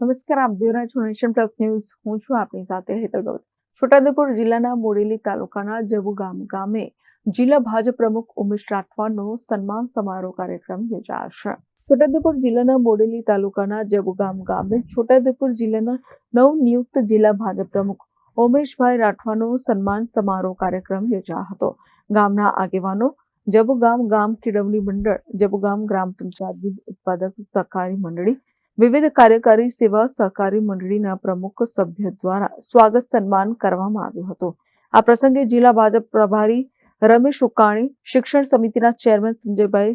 નમસ્કાર, આપ જોઈ રહ્યા પ્લસ ન્યૂઝ. હું છું આપની સાથે હેતલ ભગત. છોટાઉદેપુર જિલ્લાના બોડેલી તાલુકાના જબુગામ ગામે જિલ્લા ભાજપ પ્રમુખ ઉમેશ રાઠવાનો સન્માન સમારોહ કાર્યક્રમ યોજાશે છોટાઉદેપુર જિલ્લાના બોડેલી તાલુકાના જબુગામ ગામે છોટાઉદેપુર જિલ્લાના નવનિયુક્ત જિલ્લા ભાજપ પ્રમુખ ઉમેશભાઈ રાઠવાનો સન્માન સમારોહ કાર્યક્રમ યોજાયો હતો. ગામના આગેવાનો જબુગામ ગામ કેળવણી મંડળ જબુગામ ગ્રામ પંચાયત, દૂધ ઉત્પાદક સહકારી મંડળી વિવિધ કાર્યકારી સેવા સહકારી મંડળીના પ્રમુખ સભ્ય દ્વારા સ્વાગત સન્માન કરવામાં આવ્યું હતું. આ પ્રસંગે જિલ્લા ભાજપ પ્રભારી રમેશ ઉકાણી, શિક્ષણ સમિતિના ચેરમેન સંજયભાઈ,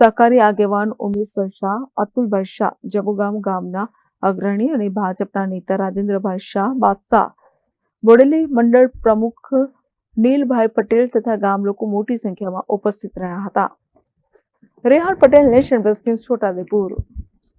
સહકારી આગેવાન ઉમેશભાઈ શાહ, અતુલભાઈ શાહ જબુગામ ગામના અગ્રણી અને ભાજપના નેતા રાજેન્દ્રભાઈ શાહ, બાદશાહ, બોડેલી મંડળ પ્રમુખ નીલભાઈ પટેલ તથા ગામ લોકો મોટી સંખ્યામાં ઉપસ્થિત રહ્યા હતા. Rehan Patel nation plus news Chhota Udepur.